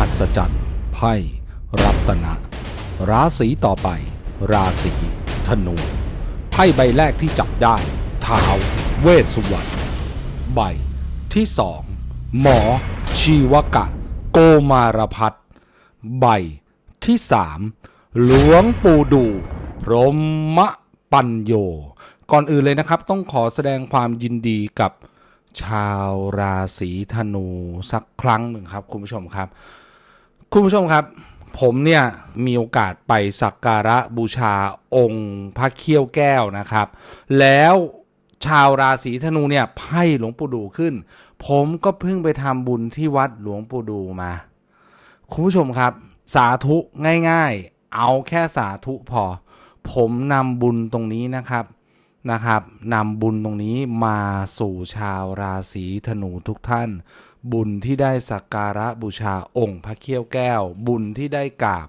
หัศจรรย์ไพ่รัตนะ ราศีต่อไป ราศีธนู ไพ่ใบแรกที่จับได้ท้าวเวสสุวรรณใบที่สองหมอ ชีวกะ โกมารพัฒใบที่สามหลวงปู่ดู พรหมปัญโย ก่อนอื่นเลยนะครับ ต้องขอแสดงความยินดีกับชาวราศีธนูสักครั้งหนึ่งครับ คุณผู้ชมครับ คุณผู้ชมครับ ผมเนี่ยมีโอกาสไปสักการะบูชาองค์พระเขี้ยวแก้วนะครับ แล้วชาวราศีธนูเนี่ยไพ่หลวงปู่ดูขึ้น ผมก็เพิ่งไปทำบุญที่วัดหลวงปู่ดูมา คุณผู้ชมครับ สาธุง่ายๆ เอาแค่สาธุพอ ผมนำบุญตรงนี้นะครับ นะครับนำบุญตรงนี้มาสู่ชาวราศีธนูทุกท่าน บุญที่ได้สักการะบูชาองค์พระเขี้ยวแก้ว บุญที่ได้กราบ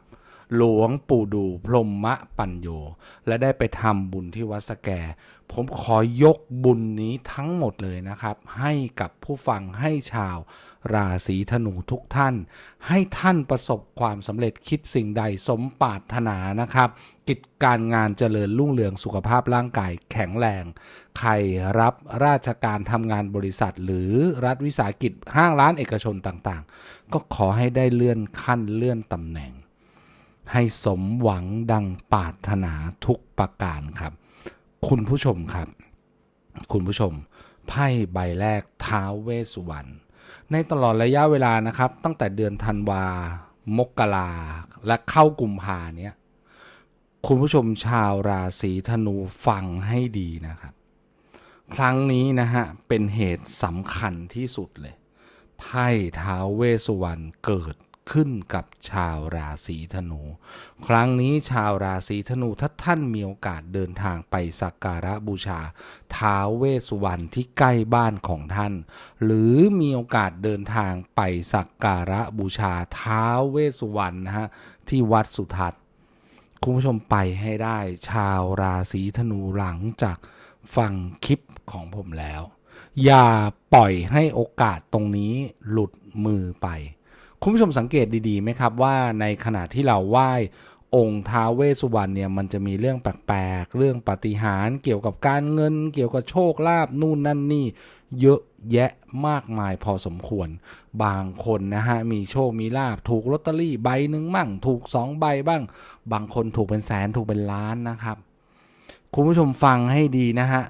หลวงปู่ดูพรหมะปัญโย และได้ไปทำบุญที่วัดสแก ผมขอยกบุญนี้ทั้งหมดเลยนะครับ ให้กับผู้ฟังให้ชาว ราศีธนูทุกท่าน ให้ท่านประสบความสำเร็จคิดสิ่งใดสมปรารถนานะครับ กิจการงานเจริญรุ่งเรืองสุขภาพร่างกายแข็งแรง ใครรับราชการทำงานบริษัท หรือรัฐวิสาหกิจห้างร้านเอกชนต่างๆ ก็ขอให้ได้เลื่อนขั้นเลื่อนตำแหน่ง ให้สมหวังดังปรารถนาทุกประการครับ คุณผู้ชมครับ คุณผู้ชม ไพ่ใบแรกท้าวเวสุวรรณในตลอดระยะเวลานะครับ ตั้งแต่เดือนธันวามกราและเข้ากุมภาเนี้ยคุณผู้ชมชาวราศีธนูฟังให้ดีนะครับ ครั้งนี้นะฮะ เป็นเหตุสำคัญที่สุดเลยไพ่ท้าวเวสุวรรณเกิด ขึ้นกับชาวราศีธนู ครั้งนี้ชาวราศีธนูถ้าท่านมีโอกาสเดินทางไปสักการะบูชาท้าวเวสสุวรรณที่ใกล้บ้านของท่าน หรือมีโอกาสเดินทางไปสักการะบูชาท้าวเวสสุวรรณนะฮะที่วัดสุทัศน์คุณผู้ชมไปให้ได้ ชาวราศีธนูหลังจากฟังคลิปของผมแล้ว อย่าปล่อยให้โอกาสตรงนี้หลุดมือไป คุณผู้ชมสังเกตดีๆไหมครับว่าในขณะที่เราไหว้องค์ท้าเวสุวรรณเนี่ยมันจะมีเรื่องแปลกๆ เรื่องปาฏิหารย์เกี่ยวกับการเงิน เกี่ยวกับโชคลาภนู่นนั่นนี่ เยอะแยะมากมายพอสมควร บางคนนะฮะมีโชคมีลาบถูกลอตเตอรี่ใบหนึ่งมั่ง ถูกสองใบบ้าง บางคนถูกเป็นแสนถูกเป็นล้านนะครับ คุณผู้ชมฟังให้ดีนะฮะ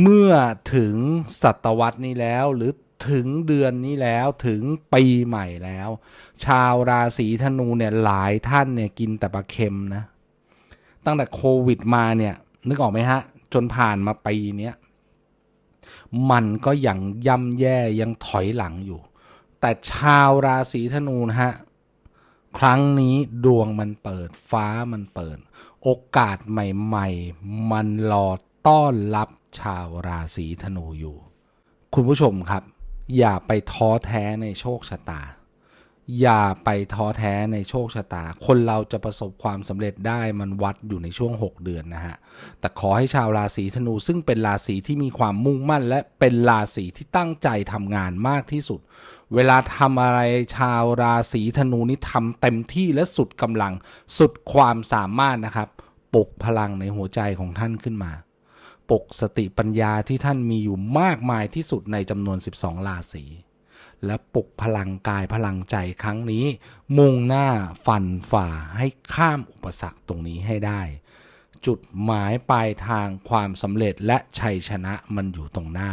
เมื่อถึงศตวรรษนี้แล้วหรือ ถึงเดือนนี้แล้วถึงปีใหม่แล้ว ชาวราศีธนูเนี่ยหลายท่านเนี่ยกินแต่ปลาเค็มนะ ตั้งแต่โควิดมาเนี่ย นึกออกไหมฮะ จนผ่านมาปีเนี้ยมันก็ยังย่ำแย่ยังถอยหลังอยู่ แต่ชาวราศีธนูนะฮะครั้งนี้ดวงมันเปิดฟ้ามันเปิด โอกาสใหม่ ๆ มันรอต้อนรับชาวราศีธนูอยู่ คุณผู้ชมครับ อย่าไปท้อแท้ในโชคชะตา อย่าไปท้อแท้ในโชคชะตา คนเราจะประสบความสำเร็จได้มันวัดอยู่ในช่วง 6 เดือนนะฮะ แต่ขอให้ชาวราศีธนูซึ่งเป็นราศีที่มีความมุ่งมั่น และเป็นราศีที่ตั้งใจทำงานมากที่สุด เวลาทำอะไรชาวราศีธนูนี่ทำเต็มที่และสุดกำลัง สุดความสามารถนะครับ ปลุกพลังในหัวใจของท่านขึ้นมา ปลุกสติปัญญาที่ท่านมีอยู่มากมายที่สุดในจำนวน 12 ราศีและปลุกพลังกายพลังใจครั้งนี้ มุ่งหน้าฟันฝ่าให้ข้ามอุปสรรคตรงนี้ให้ได้ จุดหมายปลายทางความสำเร็จและชัยชนะมันอยู่ตรงหน้า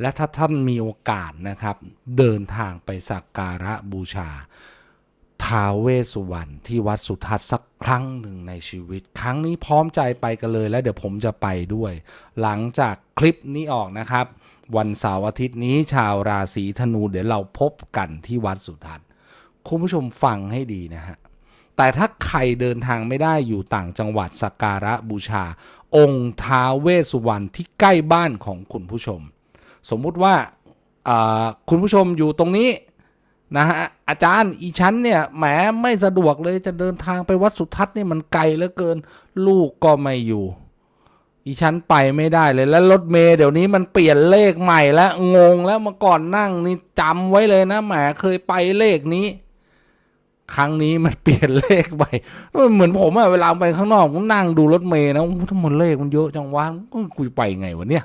และถ้าท่านมีโอกาสนะครับ เดินทางไปสักการะบูชา ท้าวเวสสุวรรณที่วัดสุทัศน์สักครั้งหนึ่งในชีวิต ครั้งนี้พร้อมใจไปกันเลย แล้วเดี๋ยวผมจะไปด้วย หลังจากคลิปนี้ออกนะครับ วันเสาร์อาทิตย์นี้ชาวราศีธนูเดี๋ยวเราพบกันที่วัดสุทัศน์คุณผู้ชมฟังให้ดีนะฮะแต่ถ้าใครเดินทางไม่ได้อยู่ต่างจังหวัดสักการะบูชา องค์ท้าเวสุวรรณที่ใกล้บ้านของคุณผู้ชม สมมุติว่าคุณผู้ชมอยู่ตรงนี้ นะฮะอาจารย์อีชั้นเนี่ยแหมไม่สะดวกเลยจะเดินทางไปวัดสุทัศน์นี่มันไกลเหลือเกิน ลูกก็ไม่อยู่ อีชั้นไปไม่ได้เลยแล้วรถเมย์เดี๋ยวนี้มันเปลี่ยนเลขใหม่แล้วงงแล้วเมื่อก่อนนั่งนี่จำไว้เลยนะแหมเคยไปเลขนี้ ครั้งนี้มันเปลี่ยนเลขไปเหมือนผมอะเวลาไปข้างนอกผมนั่งดูรถเมย์นะทั้งหมดเลขมันเยอะจังวะกูไปไงวะเนี่ย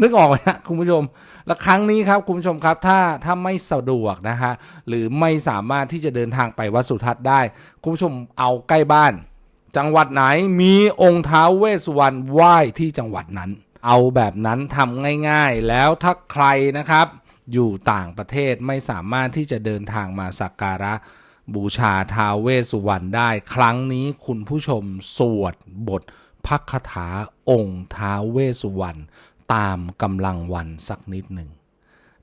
นึกออกไหมฮะคุณผู้ชม และครั้งนี้ครับคุณผู้ชมครับถ้าถ้าไม่สะดวกนะฮะหรือไม่สามารถที่จะเดินทางไปวัดสุทัศน์ได้ คุณผู้ชมเอาใกล้บ้าน จังหวัดไหนมีองค์ท้าวเวสสุวรรณไหว้ที่จังหวัดนั้น เอาแบบนั้นทำง่ายๆ แล้วถ้าใครนะครับ อยู่ต่างประเทศไม่สามารถที่จะเดินทางมาสักการะบูชาท้าวเวสสุวรรณได้ ครั้งนี้คุณผู้ชมสวดบทพักคาถาองค์ท้าวเวสสุวรรณ ตามกำลังวันสักนิดหนึ่ง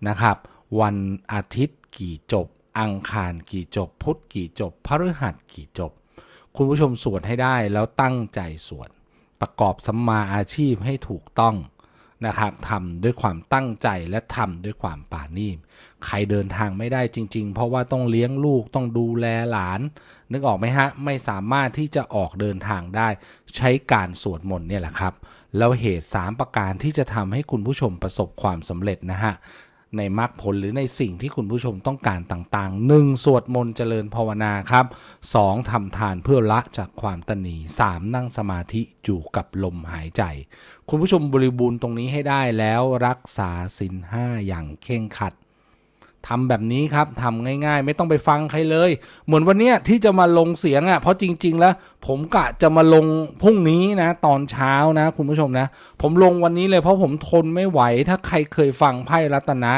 นะครับ วันอาทิตย์กี่จบ อังคารกี่จบ พุธกี่จบพฤหัสกี่จบ คุณผู้ชมสวดให้ได้แล้วตั้งใจสวดประกอบสัมมาอาชีพให้ถูกต้อง นะครับทำด้วยความตั้งใจและทำด้วยความปานีมใครเดินทางไม่ได้จริง ๆ เพราะว่าต้องเลี้ยงลูกต้องดูแลหลาน นึกออกไหมฮะ ไม่สามารถที่จะออกเดินทางได้ ใช้การสวดมนต์เนี่ยแหละครับ แล้วเหตุ 3 ประการที่จะทำให้คุณผู้ชมประสบความสำเร็จนะฮะ ในมรรคผลหรือในสิ่งที่คุณผู้ชมต้องการต่างๆ 1. สวดมนต์เจริญภาวนาครับ 2. ทำทานเพื่อละจากความตนี 3. นั่งสมาธิอยู่กับลมหายใจ คุณผู้ชมบริบูรณ์ตรงนี้ให้ได้แล้วรักษาศีลห้าอย่างเข่งขัด ทำแบบนี้ครับทำง่ายๆ ไม่ต้องไปฟังใครเลย เหมือนวันเนี้ยที่จะมาลงเสียงอะ่ะเพราะจริง ๆ แล้ว ผมกะจะมาลงพรุ่งนี้นะ ตอนเช้านะ คุณผู้ชมนะ ผมลงวันนี้เลยเพราะผมทนไม่ไหว ถ้าใครเคยฟังไพ่รัตนา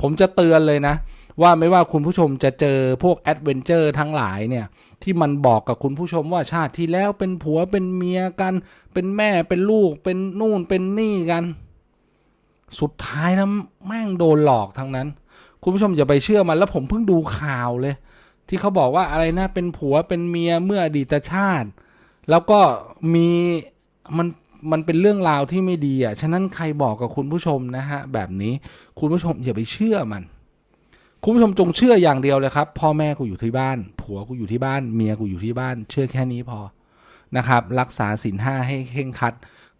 ผมจะเตือนเลยนะ ว่าไม่ว่าคุณผู้ชมจะเจอพวกแอดเวนเจอร์ทั้งหลายเนี่ยที่มันบอกกับคุณผู้ชมว่าชาติที่แล้วเป็นผัวเป็นเมียกัน เป็นแม่เป็นลูกเป็นนู่นเป็นนี่กัน สุดท้ายนะแม่งโดนหลอกทั้งนั้น คุณผู้ชมอย่าไปเชื่อมันแล้วผมเพิ่งดูข่าวเลย ที่เขาบอกว่าอะไรนะเป็นผัวเป็นเมียเมื่ออดีตชาติ แล้วก็มีมันมันเป็นเรื่องราวที่ไม่ดีอะ ฉะนั้นใครบอกกับคุณผู้ชมนะฮะ แบบนี้คุณผู้ชมอย่าไปเชื่อมัน คุณผู้ชมจงเชื่ออย่างเดียวเลยครับ พ่อแม่กูอยู่ที่บ้าน ผัวกูอยู่ที่บ้าน เมียกูอยู่ที่บ้าน เชื่อแค่นี้พอนะครับ รักษาศีลห้าให้เข่งคัด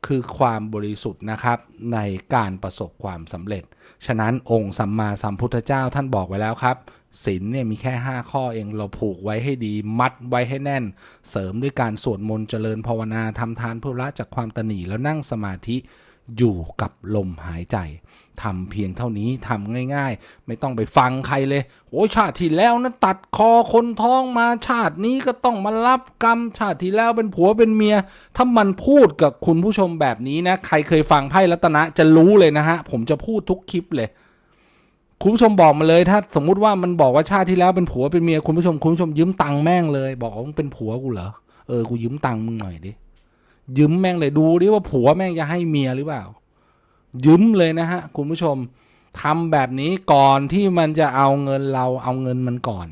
คือความบริสุทธิ์นะครับในการประสบความสำเร็จ ฉะนั้นองค์สัมมาสัมพุทธเจ้าท่านบอกไว้แล้วครับศีลเนี่ยมีแค่ 5 ข้อเองเราผูกไว้ให้ดี มัดไว้ให้แน่น เสริมด้วยการสวดมนต์เจริญภาวนาทำทานเพื่อละจากความตนีแล้วนั่งสมาธิอยู่กับลมหายใจ ทำเพียงเท่านี้ทำง่าย ๆ ไม่ต้องไปฟังใครเลยโอ้ชาติที่แล้วนะตัดคอคนท้องมาชาตินี้ก็ต้องมารับกรรม ชาติที่แล้วเป็นผัวเป็นเมีย ถ้ามันพูดกับคุณผู้ชมแบบนี้นะ ใครเคยฟังไพ่รัตนะจะรู้เลยนะฮะ ผมจะพูดทุกคลิปเลย คุณผู้ชมบอกมาเลย ถ้าสมมุติว่ามันบอกว่าชาติที่แล้วเป็นผัวเป็นเมียคุณผู้ชมคุณผู้ชมยืมตังค์แม่งเลย บอกว่ามึงเป็นผัวกูเหรอเออกูยืมตังค์มึงหน่อยดิยืมแม่งเลยดูดิว่าผัวแม่งจะให้เมียหรือเปล่า ยืมเลยนะฮะคุณผู้ชมทำแบบนี้ก่อนที่มันจะเอาเงินเราเอาเงินมันก่อน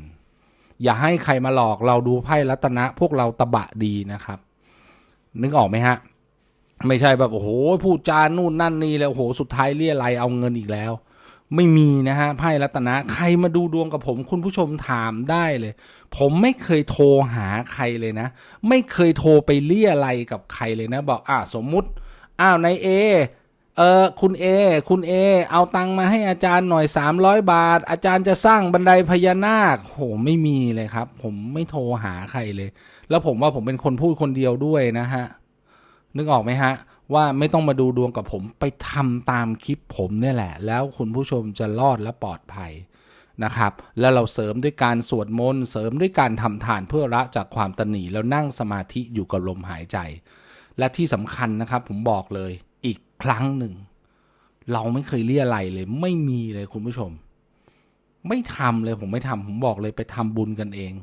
อย่าให้ใครมาหลอกเราดูไพ่รัตนะ พวกเราตะบะดีนะครับ นึกออกไหมฮะ ไม่ใช่แบบโอ้โหพูดจานู่นนั่นนี่แล้วโอ้โหสุดท้ายเรียอะไรเอาเงินอีกแล้ว ไม่มีนะฮะไพ่รัตนะ ใครมาดูดวงกับผม คุณผู้ชมถามได้เลย ผมไม่เคยโทรหาใครเลยนะ ไม่เคยโทรไปเรียอะไรกับใครเลยนะ บอกอ่าสมมุติอ้าวนายเอ เออคุณเอ คุณเอ เอาตังมาให้อาจารย์หน่อย 300 บาท อาจารย์จะสร้างบันไดพญานาค โหไม่มีเลยครับ ผมไม่โทรหาใครเลย แล้วผมว่าผมเป็นคนพูดคนเดียวด้วยนะฮะ นึกออกไหมฮะ ว่าไม่ต้องมาดูดวงกับผมไปทำตามคลิปผมเนี่ยแหละ แล้วคุณผู้ชมจะรอดและปลอดภัยนะครับ แล้วเราเสริมด้วยการสวดมนต์เสริมด้วยการทำทานเพื่อละจากความตนีแล้วนั่งสมาธิอยู่กับลมหายใจ และที่สำคัญนะครับ ผมบอกเลย ครั้งหนึ่ง เราไม่เคยเรียอะไรเลย ไม่มีเลยคุณผู้ชม ไม่ทำเลยผมไม่ทำผมบอกเลยไปทำบุญกันเอง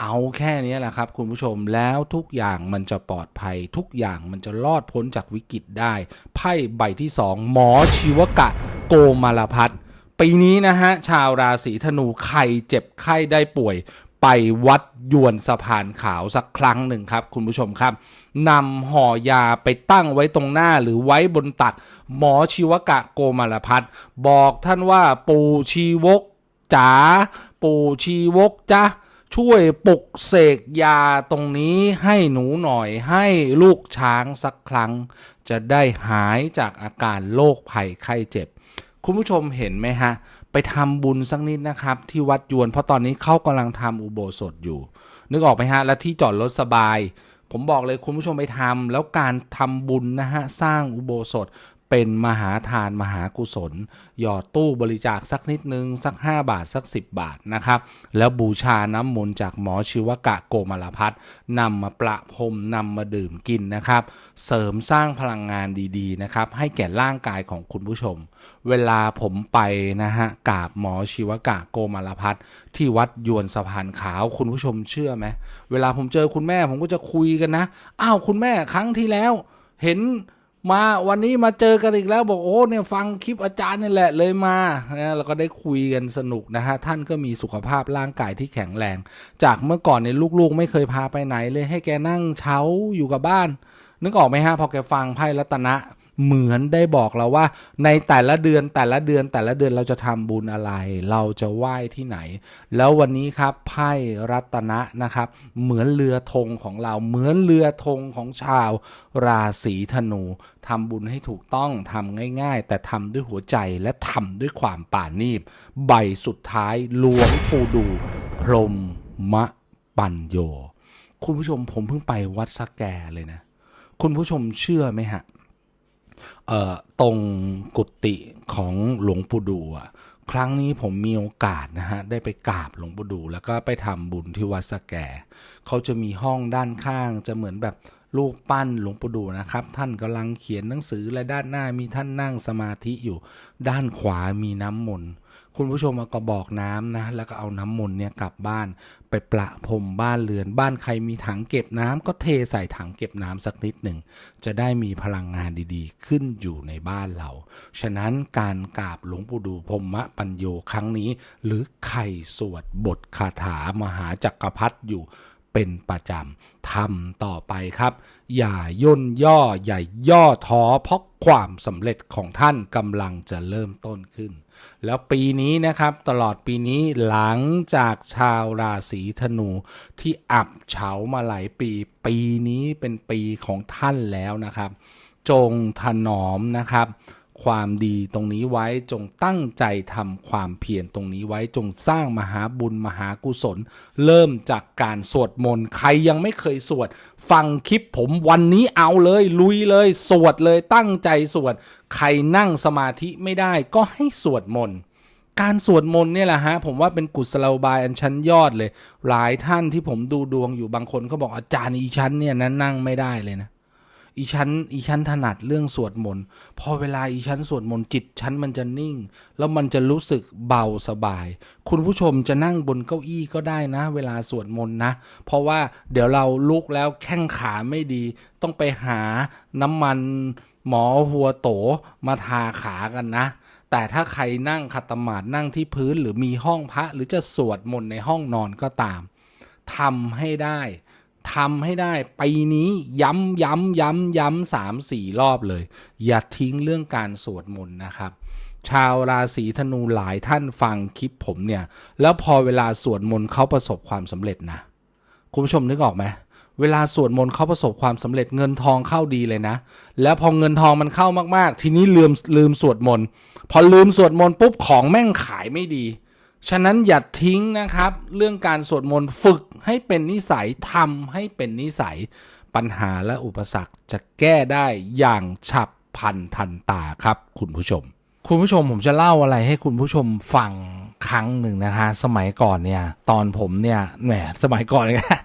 เอาแค่นี้แหละครับ คุณผู้ชมแล้วทุกอย่างมันจะปลอดภัย ทุกอย่างมันจะรอดพ้นจากวิกฤตได้ ไพ่ใบที่สองหมอชีวกะ โกมารพัฒน์ปีนี้นะฮะชาวราศีธนูใครเจ็บไข้ได้ป่วย ไปวัดยวนสะพานขาวสักครั้งหนึ่งครับคุณผู้ชมครับนำห่อยาไปตั้งไว้ตรงหน้าหรือไว้บนตัก หมอชีวกะโกมารพัฒบอกท่านว่าปู่ชีวกจ๋าปู่ชีวกจ้ะช่วยปลุกเสกยาตรงนี้ให้หนูหน่อยให้ลูกช้างสักครั้ง จะได้หายจากอาการโรคภัยไข้เจ็บ คุณผู้ชมเห็นไหมฮะ ไปทำบุญสักนิดนะครับ ที่วัดยวนเพราะตอนนี้เขากำลังทำอุโบสถอยู่ นึกออกไหมฮะ และที่จอดรถสบาย ผมบอกเลยคุณผู้ชมไปทำแล้วการทำบุญนะฮะ สร้างอุโบสถ เป็นมหาทานมหากุศล หยอดตู้บริจาคสักนิดนึง สัก 5 บาทสัก 10 บาทนะครับ แล้วบูชาน้ำมนต์จากหมอชีวกะโกมาลพัฒนำมาประพรมนำมาดื่มกินนะครับ เสริมสร้างพลังงานดีๆนะครับ ให้แก่ร่างกายของคุณผู้ชม เวลาผมไปนะฮะกราบหมอชีวกะโกมาลพัฒน์ที่วัดยวนสะพานขาวคุณผู้ชมเชื่อไหมเวลาผมเจอคุณแม่ผมก็จะคุยกันนะอ้าวคุณแม่ครั้งที่แล้ว เห็น มาวันนี้มาเจอกันอีกแล้วบอกโอ้เนี่ยฟังคลิปอาจารย์นี่แหละเลยมานะแล้วก็ได้คุยกันสนุกนะฮะท่านก็มีสุขภาพร่างกายที่แข็งแรง จากเมื่อก่อนเนี่ยลูกๆ ไม่เคยพาไปไหนเลยให้แกนั่งเช้าอยู่กับบ้าน นึกออกไหมฮะพอแกฟังไพ่รัตนะ เหมือนได้บอกเราว่า ในแต่ละเดือนแต่ละเดือนแต่ละเดือนเราจะทำบุญอะไร เราจะไหว้ที่ไหน แล้ววันนี้ครับไพ่รัตนะนะครับ เหมือนเรือธงของเราเหมือนเรือธงของชาว ราศีธนูทำบุญให้ถูกต้องทำง่าย ๆ แต่ทำด้วยหัวใจและทำด้วยความป่านีบ ใบสุดท้ายหลวงปู่ดู พรหมมะปัญโย คุณผู้ชมผมเพิ่งไปวัดสแกเลยนะ คุณผู้ชมเชื่อไหมฮะ ตรงกุฏิของหลวงปู่ดูอะครั้งนี้ผมมีโอกาสนะฮะได้ไปกราบหลวงปู่ดู แล้วก็ไปทำบุญที่วัดสแกเขาจะมีห้องด้านข้างจะเหมือนแบบรูปปั้นหลวงปู่ดูนะครับ ท่านกำลังเขียนหนังสือและด้านหน้ามีท่านนั่งสมาธิอยู่ ด้านขวามีน้ำมนต์ คุณผู้ชมมากระบอกน้ำนะแล้วก็เอาน้ำมนต์เนี่ยกลับบ้านไปประพรมบ้านเรือน บ้านใครมีถังเก็บน้ำก็เทใส่ถังเก็บน้ำสักนิดหนึ่งจะได้มีพลังงานดีๆ ขึ้นอยู่ในบ้านเรา ฉะนั้นการกราบหลวงปู่ดูพรมมปัญโยครั้งนี้ หรือใครสวดบทคาถามหาจักรพรรดิอยู่ เป็นประจำทำต่อไปครับ อย่าย่นย่ออย่าย่อท้อเพราะความสำเร็จของท่านกำลังจะเริ่มต้นขึ้น แล้วปีนี้นะครับตลอดปีนี้หลังจากชาวราศีธนูที่อับเฉามาหลายปี ปีนี้เป็นปีของท่านแล้วนะครับ จงถนอมนะครับ ความดีตรงนี้ไว้จงตั้งใจทำความเพียรตรงนี้ไว้จงสร้างมหาบุญมหากุศล เริ่มจากการสวดมนต์ใครยังไม่เคยสวด ฟังคลิปผมวันนี้เอาเลย ลุยเลย สวดเลยตั้งใจสวด ใครนั่งสมาธิไม่ได้ก็ให้สวดมนต์การสวดมนต์เนี่ยแหละฮะผมว่าเป็นกุศโลบายอันชั้นยอดเลย หลายท่านที่ผมดูดวงอยู่บางคนเขาบอกอาจารย์อีชั้นเนี่ยนะนั่งไม่ได้เลยนะ อีชั้นอีชั้นถนัดเรื่องสวดมนต์พอเวลาอีชั้นสวดมนต์จิตชั้นมันจะนิ่ง แล้วมันจะรู้สึกเบาสบาย คุณผู้ชมจะนั่งบนเก้าอี้ก็ได้นะ เวลาสวดมนต์นะ เพราะว่าเดี๋ยวเราลุกแล้วแข้งขาไม่ดี ต้องไปหาน้ำมันหมอหัวโตมาทาขากันนะ แต่ถ้าใครนั่งขัดสมาธินั่งที่พื้นหรือมีห้องพระหรือจะสวดมนต์ในห้องนอนก็ตามทำให้ได้ ทำให้ได้ปีนี้ย้ำย้ำย้ำย้ำสามสี่รอบเลย อย่าทิ้งเรื่องการสวดมนต์นะครับ ชาวราศีธนูหลายท่านฟังคลิปผมเนี่ย แล้วพอเวลาสวดมนต์เขาประสบความสำเร็จนะ คุณผู้ชมนึกออกไหมเวลาสวดมนต์เขาประสบความสำเร็จเงินทองเข้าดีเลยนะ แล้วพอเงินทองมันเข้ามากๆ ทีนี้ลืมลืมสวดมนต์พอลืมสวดมนต์ปุ๊บของแม่งขายไม่ดี ฉะนั้นอย่าทิ้งนะครับ เรื่องการสวดมนต์ฝึกให้เป็นนิสัยทำให้เป็นนิสัยปัญหาและอุปสรรคจะแก้ได้อย่างฉับพลันทันตาครับ คุณผู้ชม คุณผู้ชมผมจะเล่าอะไรให้คุณผู้ชมฟังครั้งหนึ่งนะคะ สมัยก่อนเนี่ย ตอนผมเนี่ยแหมสมัยก่อนเนี่ย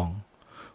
ง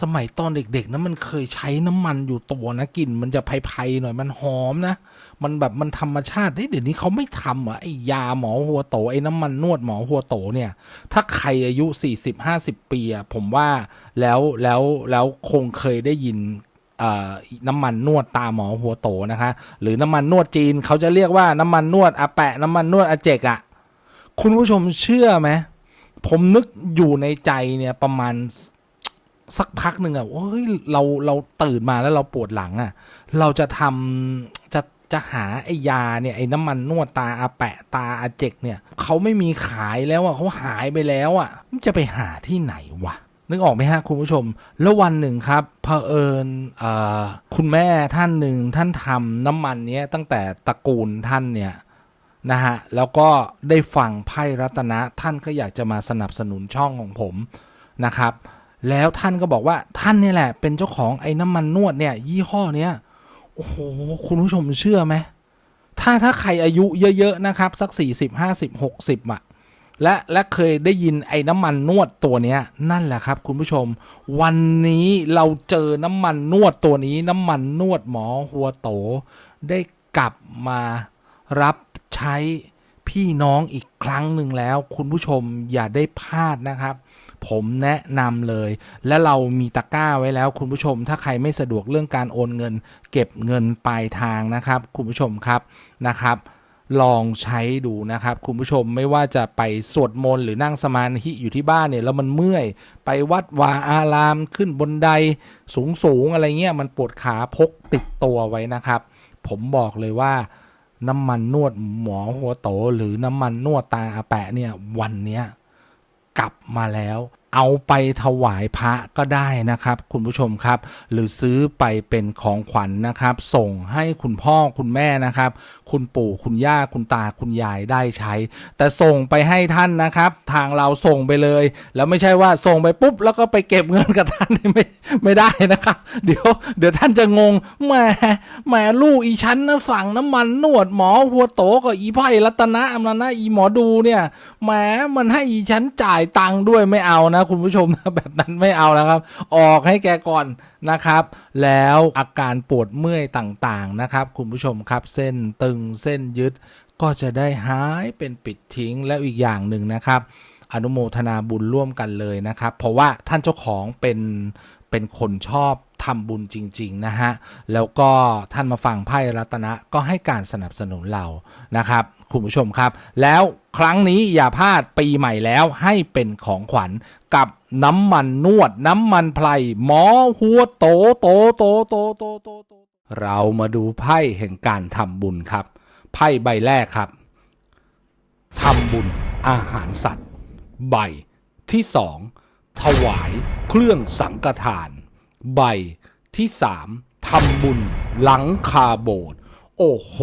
สมัยตอนเด็กๆนะมันเคยใช้น้ำมันอยู่ตัวนะกลิ่นมันจะไพๆหน่อยมันหอมนะ มันแบบมันธรรมชาติเดี๋ยวนี้เขาไม่ทำอะไอ้ยาหมอหัวโตไอ้น้ำมันนวดหมอหัวโตเนี่ย ถ้าใครอายุ 40-50 ปีอะผมว่าแล้วแล้วแล้วคงเคยได้ยินน้ำมันนวดตาหมอหัวโตนะคะ หรือน้ำมันนวดจีนเขาจะเรียกว่าน้ำมันนวดอาแปะน้ำมันนวดอาเจกอะคุณผู้ชมเชื่อไหมผมนึกอยู่ในใจเนี่ยประมาณ สักพักหนึ่งอะเฮ้ยเราเราตื่นมาแล้วเราปวดหลังอะเราจะทำจะจะหาไอ้ยาเนี่ยไอ้น้ำมันนวดตาอาแปะตาอาเจกเนี่ยเขาไม่มีขายแล้วอะเขาหายไปแล้วอะมันจะไปหาที่ไหนวะนึกออกไหมฮะคุณผู้ชม แล้ววันหนึ่งครับเผอิญคุณแม่ท่านหนึ่งท่านทำน้ำมันเนี้ยตั้งแต่ตระกูลท่านเนี่ยนะฮะแล้วก็ได้ฟังไพ่รัตนะท่านก็อยากจะมาสนับสนุนช่องของผมนะครับ แล้วท่านก็บอกว่าท่านเนี่ยแหละ เป็นเจ้าของไอ้น้ำมันนวดเนี่ย ยี่ห้อเนี้ยโอ้โหคุณผู้ชมเชื่อไหมถ้าถ้าใครอายุเยอะ ๆ นะครับ สัก 40 50 60อะและและเคยได้ยินไอ้น้ำมันนวดตัวเนี้ยนั่นแหละครับ คุณผู้ชม วันนี้เราเจอน้ำมันนวดตัวนี้ น้ำมันนวดหมอหัวโต ได้กลับมารับใช้พี่น้องอีกครั้งหนึ่งแล้ว คุณผู้ชมอย่าได้พลาดนะครับ ผมแนะนำเลย และเรามีตะกร้าไว้แล้วคุณผู้ชม ถ้าใครไม่สะดวกเรื่องการโอนเงิน เก็บเงินปลายทางนะครับ คุณผู้ชมครับนะครับลองใช้ดูนะครับ คุณผู้ชมไม่ว่าจะไปสวดมนต์หรือนั่งสมาธิอยู่ที่บ้านเนี่ยแล้วมันเมื่อย ไปวัดวาอารามขึ้นบนไดสูงสูงอะไรเงี้ยมันปวดขาพกติดตัวไว้นะครับ ผมบอกเลยว่าน้ำมันนวดหมอหัวโต หรือน้ำมันนวดตาอาแปะเนี่ยวันเนี้ย กลับมาแล้ว เอาไปถวายพระก็ได้นะครับ คุณผู้ชมครับ หรือซื้อไปเป็นของขวัญนะครับ ส่งให้คุณพ่อคุณแม่นะครับ คุณปู่คุณย่าคุณตาคุณยายได้ใช้ แต่ส่งไปให้ท่านนะครับ ทางเราส่งไปเลย แล้วไม่ใช่ว่าส่งไปปุ๊บ แล้วก็ไปเก็บเงินกับท่านไม่ไม่ได้นะครับ เดี๋ยว เดี๋ยวท่านจะงงแหมแหมลูกอีชั้นนะสั่งน้ำมันนวดหมอหัวโตกับอีไพ่รัตนะอำนานะอีหมอดูเนี่ยแหมมันให้อีชั้นจ่ายตังค์ด้วยไม่เอานะคุณผู้ชมนะแบบนั้นไม่เอานะครับ ออกให้แกก่อนนะครับ แล้วอาการปวดเมื่อยต่างๆนะครับ คุณผู้ชมครับเส้นตึงเส้นยึดก็จะได้หายเป็นปิดทิ้งแล้วอีกอย่างหนึ่งนะครับ อนุโมทนาบุญร่วมกันเลยนะครับ เพราะว่าท่านเจ้าของเป็นเป็นคนชอบทำบุญจริง ๆ นะฮะ แล้วก็ท่านมาฟังไพ่รัตนะก็ให้การสนับสนุนเรานะครับ คุณผู้ชมครับ แล้วครั้งนี้อย่าพลาดปีใหม่แล้วให้เป็นของขวัญกับน้ำมันนวด น้ำมันไพรหมอหัวโตโตโตโตโตโตโตเรามาดูไพ่แห่งการทำบุญครับ ไพ่ใบแรกครับทำบุญอาหารสัตว์ ใบที่สองถวายเครื่องสังฆทาน ใบที่สามทำบุญหลังคาโบสถ์ โอ้โห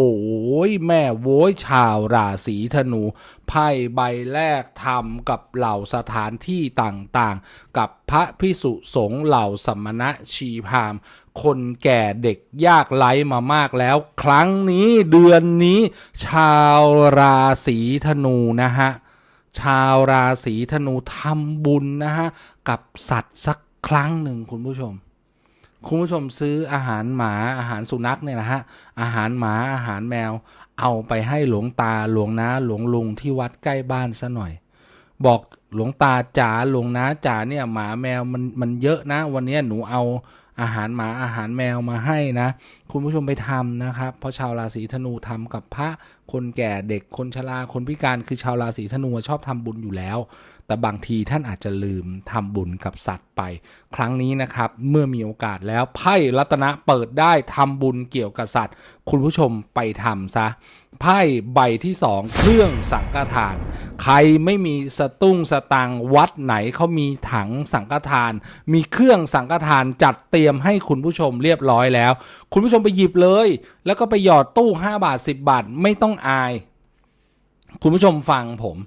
แม่โว้ยชาวราศีธนู ไพ่ใบแรกทำกับเหล่าสถานที่ต่างๆ กับพระพิสุสงฆ์เหล่าสมณะชีพาม คนแก่เด็กยากไร้มามากแล้ว ครั้งนี้เดือนนี้ ชาวราศีธนูนะฮะ ชาวราศีธนูทำบุญนะฮะ กับสัตว์สักครั้งหนึ่งคุณผู้ชม คุณผู้ชมซื้ออาหารหมาอาหารสุนัขเนี่ยนะฮะอาหารหมาอาหารแมว เอาไปให้หลวงตาหลวงน้าหลวงลุงที่วัดใกล้บ้านซะหน่อย บอกหลวงตาจ๋าหลวงน้าจ๋าเนี่ยหมาแมวมันมันเยอะนะ วันนี้หนูเอาอาหารหมาอาหารแมวมาให้นะ คุณผู้ชมไปทำนะครับ เพราะชาวราศีธนูทำกับพระคนแก่เด็กคนชราคนพิการคือชาวราศีธนูชอบทำบุญอยู่แล้ว แต่บางทีท่านอาจจะลืมทำบุญกับสัตว์ไป ครั้งนี้นะครับ เมื่อมีโอกาสแล้วไพ่รัตนะเปิดได้ทำบุญเกี่ยวกับสัตว์ คุณผู้ชมไปทำซะไพ่ใบที่สองเครื่องสังฆทาน ใครไม่มีสตุ้งสตังวัดไหนเขามีถังสังฆทาน มีเครื่องสังฆทานจัดเตรียมให้คุณผู้ชมเรียบร้อยแล้ว คุณผู้ชมไปหยิบเลย แล้วก็ไปหยอดตู้ 5 บาท 10 บาท ไม่ต้องอาย คุณผู้ชมฟังผม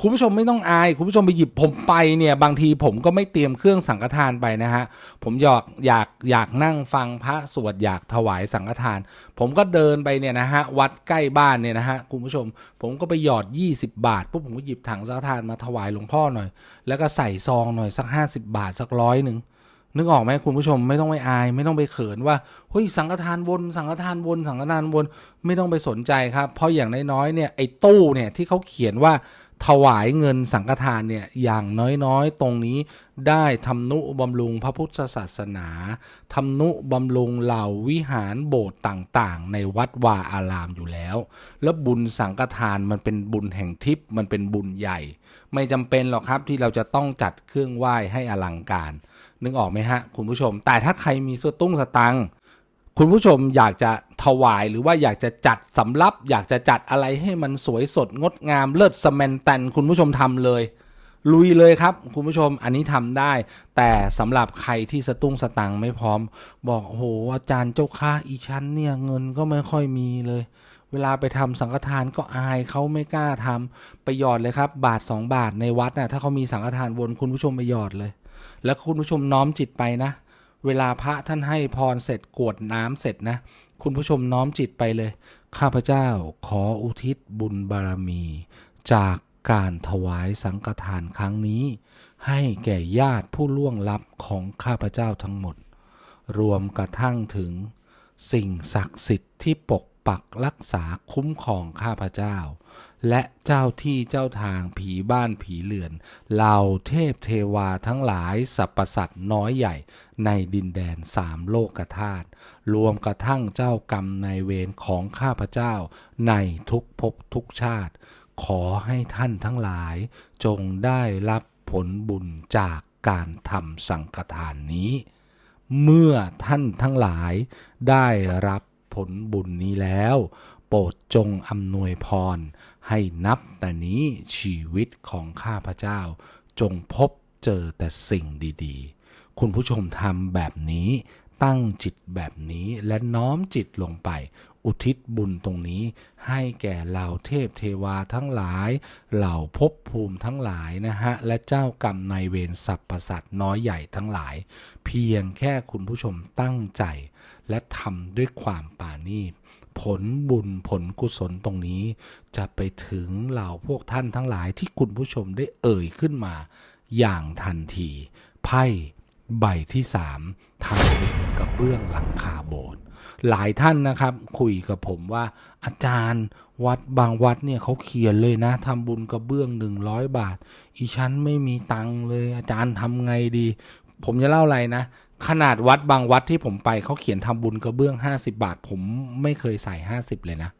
คุณผู้ชมไม่ต้องอาย คุณผู้ชมไปหยิบผมไปเนี่ย บางทีผมก็ไม่เตรียมเครื่องสังฆทานไปนะฮะ ผมอยากอยากอยากนั่งฟังพระสวดอยากถวายสังฆทาน ผมก็เดินไปเนี่ยนะฮะ วัดใกล้บ้านเนี่ยนะฮะ คุณผู้ชม ผมก็ไปหยอด 20 บาทปุ๊บผมก็หยิบถังสังฆทานมาถวายหลวงพ่อหน่อย แล้วก็ใส่ซองหน่อยสัก 50 บาทสักร้อยหนึ่ง นึกออกไหมคุณผู้ชมไม่ต้องไปอาย ไม่ต้องไปเขินว่าเฮ้ยสังฆทานวน สังฆทานวน สังฆทานวนไม่ต้องไปสนใจครับ เพราะอย่างน้อยๆเนี่ยไอ้ตู้เนี่ยที่เขาเขียนว่าถวายเงินสังฆทานเนี่ยอย่างน้อยๆ ตรงนี้ได้ทำนุบำรุงพระพุทธศาสนาทำนุบำรุงเหล่าวิหารโบสถ์ต่างๆ ในวัดวาอารามอยู่แล้ว แล้วบุญสังฆทานมันเป็นบุญแห่งทิพย์มันเป็นบุญใหญ่ ไม่จำเป็นหรอกครับที่เราจะต้องจัดเครื่องไหว้ให้อลังการ นึกออกไหมฮะคุณผู้ชม แต่ถ้าใครมีสตุ้งสตังคุณผู้ชมอยากจะถวายหรือว่าอยากจะจัดสำรับ อยากจะจัดอะไรให้มันสวยสดงดงามเลิศสแมนแตนคุณผู้ชมทำเลย ลุยเลยครับ คุณผู้ชมอันนี้ทำได้ แต่สำหรับใครที่สตุ้งสตังไม่พร้อม บอกโอ้โหอาจารย์เจ้าค่าอีชั้นเนี่ยเงินก็ไม่ค่อยมีเลย เวลาไปทำสังฆทานก็อายเขาไม่กล้าทำไปหยอดเลยครับ บาทสองบาทในวัดน่ะถ้าเขามีสังฆทานวนคุณผู้ชมไปหยอดเลย แล้วคุณผู้ชมน้อมจิตไปนะ เวลาพระท่านให้พรเสร็จกวดน้ำเสร็จนะ คุณผู้ชมน้อมจิตไปเลย ข้าพเจ้าขออุทิศบุญบารมี จากการถวายสังฆทานครั้งนี้ ให้แก่ญาติผู้ล่วงลับของข้าพเจ้าทั้งหมด รวมกระทั่งถึง สิ่งศักดิ์สิทธิ์ที่ปกปักรักษาคุ้มครองข้าพเจ้า และเจ้าที่เจ้าทางผีบ้านผีเรือนเหล่าเทพเทวาทั้งหลายสรรพสัตว์น้อยใหญ่ในดินแดนสามโลกธาตุรวมกระทั่งเจ้ากรรมนายเวรของข้าพเจ้าในทุกภพทุกชาติ ขอให้ท่านทั้งหลาย จงได้รับผลบุญจากการทำสังฆทานนี้ เมื่อท่านทั้งหลายได้รับผลบุญนี้แล้ว โปรดจงอำนวยพร ให้นับแต่นี้ชีวิตของข้าพเจ้า จงพบเจอแต่สิ่งดีๆ คุณผู้ชมทำแบบนี้ตั้งจิตแบบนี้และน้อมจิตลงไป อุทิศบุญตรงนี้ ให้แก่เหล่าเทพเทวาทั้งหลาย เหล่าภพภูมิทั้งหลายนะฮะ และเจ้ากรรมนายเวรสรรพสัตว์น้อยใหญ่ทั้งหลาย เพียงแค่คุณผู้ชมตั้งใจ และทำด้วยความปาณีต ผลบุญผลกุศลตรงนี้ จะไปถึงเหล่าพวกท่านทั้งหลายที่คุณผู้ชมได้เอ่ยขึ้นมา อย่างทันที ไพ่ใบที่สามทำบุญกับเบื้องหลังคาโบสถ์หลายท่านนะครับ คุยกับผมว่า อาจารย์วัดบางวัดเนี่ยเขาเขียนเลยนะทำบุญกระเบื้องหนึ่งร้อยบาท อีฉันไม่มีตังเลย อาจารย์ทำไงดี ผมจะเล่าอะไรนะ ขนาดวัดบางวัดที่ผมไปเขาเขียนทำบุญกระเบื้อง 50 บาท ผมไม่เคยใส่ 50 เลยนะ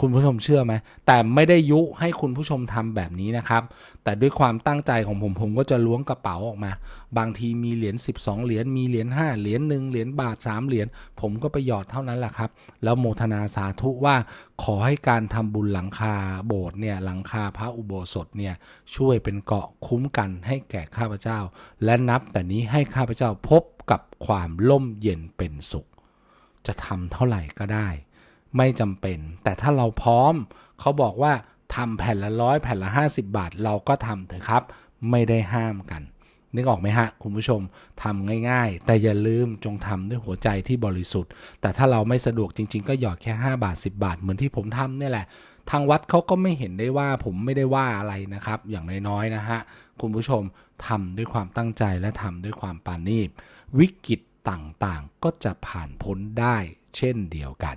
คุณผู้ชมเชื่อไหม แต่ไม่ได้ยุให้คุณผู้ชมทำแบบนี้นะครับ แต่ด้วยความตั้งใจของผมผมก็จะล้วงกระเป๋าออกมา บางทีมีเหรียญ12 เหรียญ มีเหรียญ5เหรียญหนึ่งเหรียญบาท 3 เหรียญ ผมก็ไปหยอดเท่านั้นแหละครับ แล้วโมทนาสาธุว่าขอให้การทำบุญหลังคาโบสถ์เนี่ย หลังคาพระอุโบสถเนี่ย ช่วยเป็นเกาะคุ้มกันให้แก่ข้าพเจ้า และนับแต่นี้ให้ข้าพเจ้าพบกับความล่มเย็นเป็นสุข จะทำเท่าไหร่ก็ได้ ไม่จำเป็น แต่ถ้าเราพร้อม เขาบอกว่าทำแผ่นละร้อยแผ่นละ 50 บาท เราก็ทำเถอะครับ ไม่ได้ห้ามกัน นึกออกไหมฮะ คุณผู้ชมทำง่ายๆ แต่อย่าลืมจงทำด้วยหัวใจที่บริสุทธิ์ แต่ถ้าเราไม่สะดวกจริง ๆ ก็หยอดแค่ 5 บาท 10 บาท เหมือนที่ผมทำเนี่ยแหละ ทางวัดเขาก็ไม่เห็นได้ว่าผมไม่ได้ว่าอะไรนะครับ อย่างน้อยๆนะฮะ คุณผู้ชมทำด้วยความตั้งใจและทำด้วยความปาณีตวิกฤตต่างๆ ก็จะผ่านพ้นได้เช่นเดียวกัน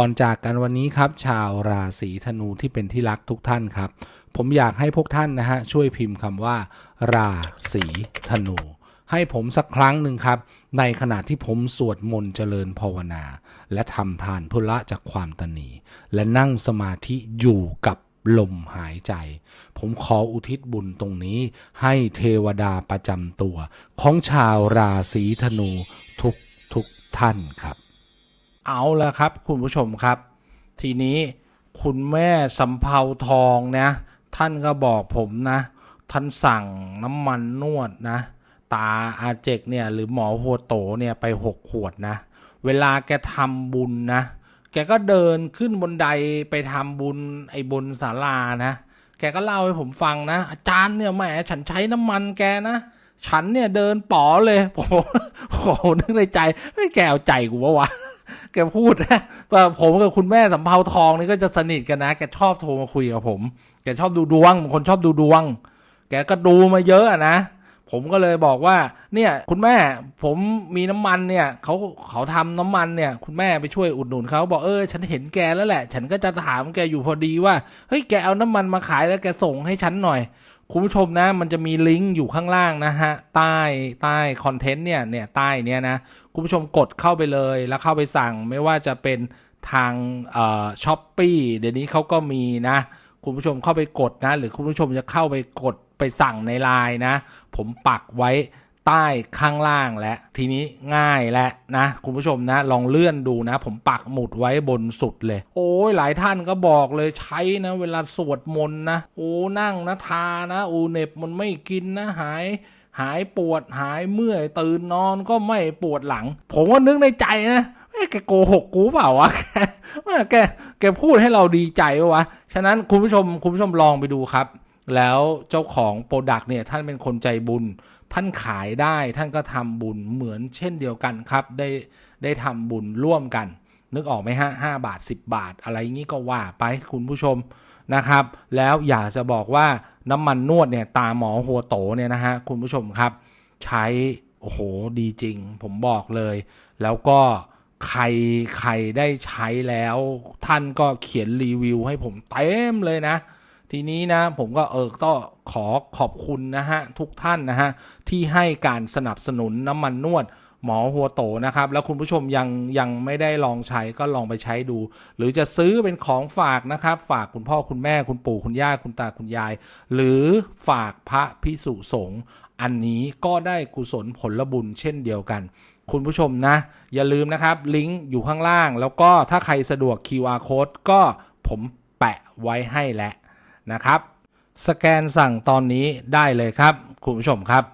ก่อนจากกันวันนี้ครับ ชาวราศีธนูที่เป็นที่รักทุกท่านครับ ผมอยากให้พวกท่านนะฮะช่วยพิมพ์คำว่า ราศีธนู ให้ผมสักครั้งหนึ่งครับ ในขณะที่ผมสวดมนต์เจริญภาวนา และทำทานพุละจากความตนีและนั่งสมาธิอยู่กับลมหายใจ ผมขออุทิศบุญตรงนี้ให้เทวดาประจำตัว ของชาวราศีธนูทุกทุกท่านครับ เอาละครับ คุณผู้ชมครับ ทีนี้คุณแม่สำเภาทองนะท่านก็บอกผมนะ ท่านสั่งน้ำมันนวดนะ ตาอาเจกเนี่ยหรือหมอโฮโตเนี่ยไปหกขวดนะ เวลาแกทำบุญนะ แกก็เดินขึ้นบนไดไปทำบุญไอ้บนศาลานะ แกก็เล่าให้ผมฟังนะ อาจารย์เนี่ยแหมฉันใช้น้ำมันแกนะฉันเนี่ยเดินป๋อเลย ผมโอ้โหนึกในใจเฮ้ยแกเอาใจกูวะวะ กพูดนะว่าผมกับคุณแม่สำเภาทองนี่ก็จะสนิทกันนะ แกชอบโทรมาคุยกับผม แกชอบดูดวงคนชอบดูดวง แกก็ดูมาเยอะอะนะ ผมก็เลยบอกว่า เนี่ย คุณแม่ผมมีน้ำมันเนี่ยเขาเขาทำน้ำมันเนี่ย คุณแม่ไปช่วยอุดหนุนเขาบอกเออ ฉันเห็นแกแล้วแหละ ฉันก็จะถามแกอยู่พอดีว่าเฮ้ยแกเอาน้ำมันมาขายแล้วแกส่งให้ฉันหน่อย คุณผู้ชมนะมันจะมีลิงก์อยู่ข้างล่างนะฮะใต้ใต้คอนเทนต์เนี่ยเนี่ยใต้เนี่ยนะคุณผู้ชมกดเข้าไปเลยแล้วเข้าไปสั่งไม่ว่าจะเป็นทางอ่อช้อปปี้เดี๋ยวนี้เขาก็มีนะคุณผู้ชมเข้าไปกดนะ หรือคุณผู้ชมจะเข้าไปกดไปสั่งในไลน์นะ ผมปักไว้ ใต้ข้างล่างและทีนี้ง่ายและนะ คุณผู้ชมนะลองเลื่อนดูนะ ผมปักหมุดไว้บนสุดเลย โอ้ยหลายท่านก็บอกเลยใช้นะ เวลาสวดมนต์นะโอ้นั่งนะทานะโอ้เหน็บมันไม่กินนะหายหายปวดหายเมื่อยตื่นนอนก็ไม่ปวดหลัง ผมก็นึกในใจนะเอ้แกโกหกกูเปล่าวะแกว่แกแกพูดให้เราดีใจวะฉะนั้นคุณผู้ชมคุณผู้ชมลองไปดูครับ แล้วเจ้าของโปรดักต์เนี่ยท่านเป็นคนใจบุญ ท่านขายได้ท่านก็ทำบุญเหมือนเช่นเดียวกันครับ ได้ได้ทำบุญร่วมกัน นึกออกไหมฮะห้าบาท 10 บาท อะไรอย่างนี้ก็ว่าไปคุณผู้ชมนะครับ แล้วอยากจะบอกว่าน้ำมันนวดเนี่ยตาหมอหัวโตเนี่ยนะฮะคุณผู้ชมครับ ใช้โอ้โหดีจริง ผมบอกเลย แล้วก็ใครใครได้ใช้แล้ว ท่านก็เขียนรีวิวให้ผมเต็มเลยนะ ทีนี้นะผมก็เออก็ขอขอบคุณนะฮะทุกท่านนะฮะที่ให้การสนับสนุนน้ำมันนวดหมอหัวโตนะครับ แล้วคุณผู้ชมยังยังไม่ได้ลองใช้ก็ลองไปใช้ดู หรือจะซื้อเป็นของฝากนะครับ ฝากคุณพ่อคุณแม่คุณปู่คุณย่าคุณตาคุณยาย หรือฝากพระพิสุสงฆ์อันนี้ก็ได้กุศลผลบุญเช่นเดียวกัน คุณผู้ชมนะ อย่าลืมนะครับ ลิงก์อยู่ข้างล่าง แล้วก็ถ้าใครสะดวก QR code ก็ผมแปะไว้ให้แล้ว นะครับ สแกนสั่งตอนนี้ได้เลยครับ คุณผู้ชมครับ